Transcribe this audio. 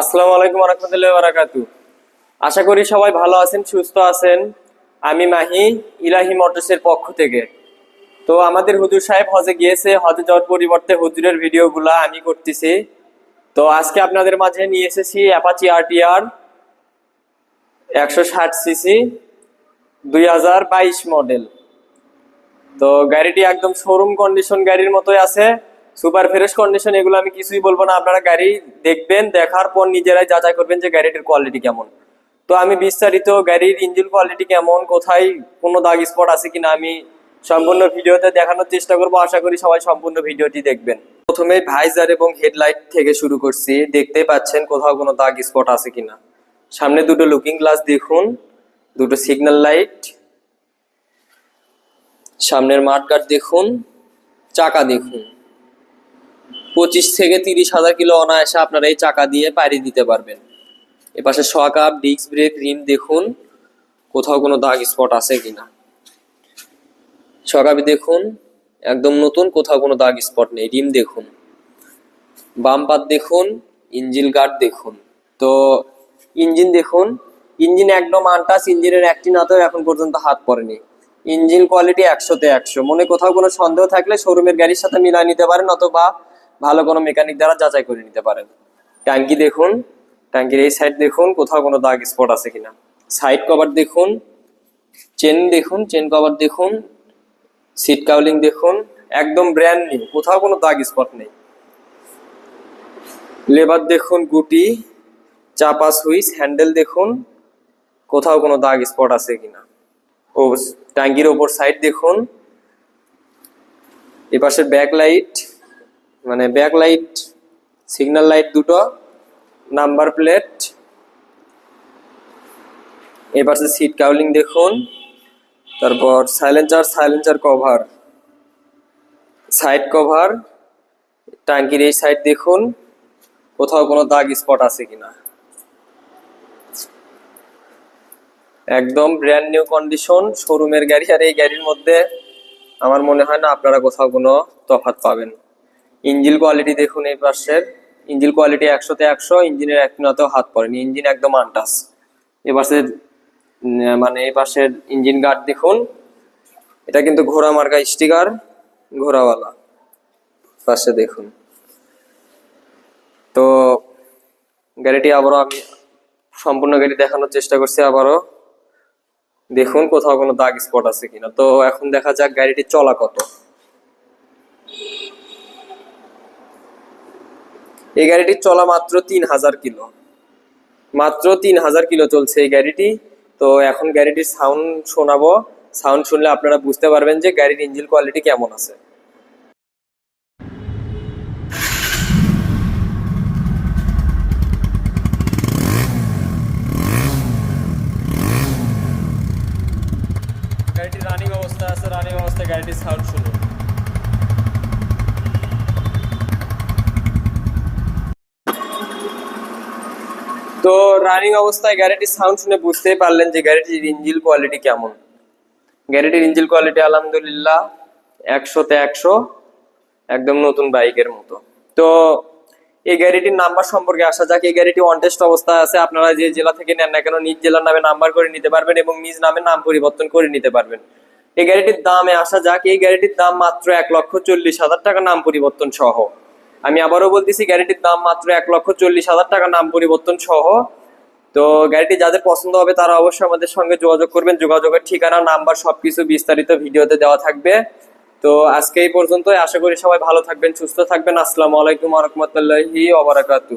আসসালামু আলাইকুম রহমতুল্লাহ বারাকাতু আশা করি সবাই ভালো আছেন, সুস্থ আছেন। আমি মাহি, ইলাহি মোটরসের পক্ষ থেকে। তো আমাদের হুজুর সাহেব হজে গিয়েছে, হজে যাওয়ার পরিবর্তে হুজুরের ভিডিওগুলা আমি করতেছি। তো আজকে আপনাদের মাঝে নিয়ে এসেছি অ্যাপাচি আরটিআর একশো ষাট সিসি, দুই হাজার বাইশ মডেল। তো গাড়িটি একদম শোরুম কন্ডিশন গাড়ির মতোই আছে। সুপার ফ্রেশ কন্ডিশন এগুলো আমি কিছুই বলব না। আপনারা গাড়ি দেখবেন, দেখার পর নিজেরাই যাচাই করবেন যে গাড়িটির কোয়ালিটি কেমন। তো আমি বিস্তারিত গাড়ির ইঞ্জিন কোয়ালিটি কেমন, কোথায় কোনো দাগ স্পট আছে কিনা আমি সম্পূর্ণ ভিডিওতে দেখানোর চেষ্টা করব। আশা করি সবাই সম্পূর্ণ ভিডিওটি দেখবেন। প্রথমে ভাইজার এবং হেডলাইট থেকে শুরু করছি। দেখতে পাচ্ছেন কোথাও কোনো দাগ স্পট আছে কিনা। সামনে দুটো লুকিং গ্লাস দেখুন। দুটো সিগন্যাল লাইট সামনের মাঠগার্ড দেখুন। চাকা দেখুন। পঁচিশ থেকে তিরিশ হাজার কিলো অনায়াসে আপনারা এই চাকা দিয়ে পাড়ি দিতে পারবেন। এপাশে shock up disc brake, rim দেখুন, কোথাও কোনো দাগ স্পট আছে কিনা। শক আপে দেখুন, একদম নতুন, কোথাও কোনো দাগ স্পট নেই, রিম দেখুন। বাম পাত দেখুন, ইঞ্জিন গার্ড দেখুন। তো ইঞ্জিন দেখুন, ইঞ্জিন একদম আনটাস ইঞ্জিনের একটি নাতেও এখন পর্যন্ত হাত পড়েনি। ইঞ্জিন কোয়ালিটি একশোতে একশো। মনে কোথাও কোনো সন্দেহ থাকলে শোরুমের গাড়ির সাথে মিলাই নিতে পারেন, অথবা ভালো কোনো মেকানিক দ্বারা যাচাই করে নিতে পারেন। ট্যাঙ্কি দেখুন ট্যাঙ্কির এই সাইড দেখুন, কোথাও কোনো দাগ স্পট আছে কিনা। সাইড কভার দেখুন চেন দেখুন চেন কভার দেখুন সিট কাউলিং দেখুন, একদম ব্র্যান্ড নিউ কোথাও কোনো দাগ স্পট নেই। লেবার দেখুন, গুটি, চাপা সুইচ হ্যান্ডেল দেখুন, কোথাও কোনো দাগ স্পট আছে কিনা। ও ট্যাঙ্কির ওপর সাইড দেখুন, এপাশে ব্যাক লাইট মানে ব্যাক লাইট সিগন্যাল লাইট দুটো নাম্বার প্লেট এপাশে সিট কাউলিং দেখুন, তারপর silencer silencer cover side cover ট্যাঙ্কির এই সাইড দেখুন, কোথাও কোনো দাগ স্পট আছে কিনা। একদম ব্র্যান্ড নিউ কন্ডিশন শোরুমের গাড়ি আর এই গাড়ির মধ্যে আমার মনে হয় না আপনারা কোথাও কোনো তফাৎ পাবেন। ইঞ্জিন কোয়ালিটি দেখুন এই পাশের। ইঞ্জিন কোয়ালিটি একশোতে একশো, ইঞ্জিনের এক নাতেও হাত পড়েনি। ইঞ্জিন একদম আনটাস এ মানে এই পাশের ইঞ্জিন গার্ড দেখুন। এটা কিন্তু ঘোড়া মার্কা স্টিকার ঘোড়াওয়ালা। পাশে দেখুন। তো, গাড়িটি আবারও আমি সম্পূর্ণ গাড়ি দেখানোর চেষ্টা করছি আবারও। দেখুন কোথাও কোনো দাগ স্পট আছে কিনা। তো এখন দেখা যাক গাড়িটি চলা কত। এই গাড়িটি চলা মাত্র তিন হাজার কিলো। মাত্র তিন হাজার কিলো চলছে এই গাড়িটি। তো এখন গাড়িটির সাউন্ড শোনাবো। সাউন্ড শুনলে আপনারা বুঝতে পারবেন যে গাড়ির ইঞ্জিন কোয়ালিটি কেমন আছে। গাড়িটি রানিং অবস্থা আছে রানিং অবস্থায় গাড়িটির সাউন্ড শুনুন। তো রানিং অবস্থায় গাড়িটির সাউন্ড শুনে বুঝতেই পারলেন যে গাড়িটির ইঞ্জিন কোয়ালিটি কেমন। গাড়িটির ইঞ্জিন কোয়ালিটি আলহামদুলিল্লাহ একশোতে একশো, একদম নতুন বাইকের মতো। তো এই গাড়িটির নাম্বার সম্পর্কে আসা যাক। এই গাড়িটি অন টেস্ট অবস্থায় আছে। আপনারা যে জেলা থেকে নেন না কেন, নিজ জেলার নামে নাম্বার করে নিতে পারবেন এবং নিজ নামে নাম পরিবর্তন করে নিতে পারবেন। এই গাড়িটির দামে আসা যাক। এই গাড়িটির দাম মাত্র এক লক্ষ চল্লিশ হাজার টাকা নাম পরিবর্তন সহ। আমি আবারও বলতেছি, গাড়িটির দাম মাত্র এক লক্ষ চল্লিশ হাজার টাকা, নাম পরিবর্তন সহ। তো গাড়িটি যাদের পছন্দ হবে, তারা অবশ্যই আমাদের সঙ্গে যোগাযোগ করবেন। যোগাযোগের ঠিকানা, নাম্বার সবকিছু বিস্তারিত ভিডিওতে দেওয়া থাকবে। তো আজকে এই পর্যন্ত আশা করি সবাই ভালো থাকবেন, সুস্থ থাকবেন। আসসালামু আলাইকুম রহমতুল্লাহি ওবরাকাতু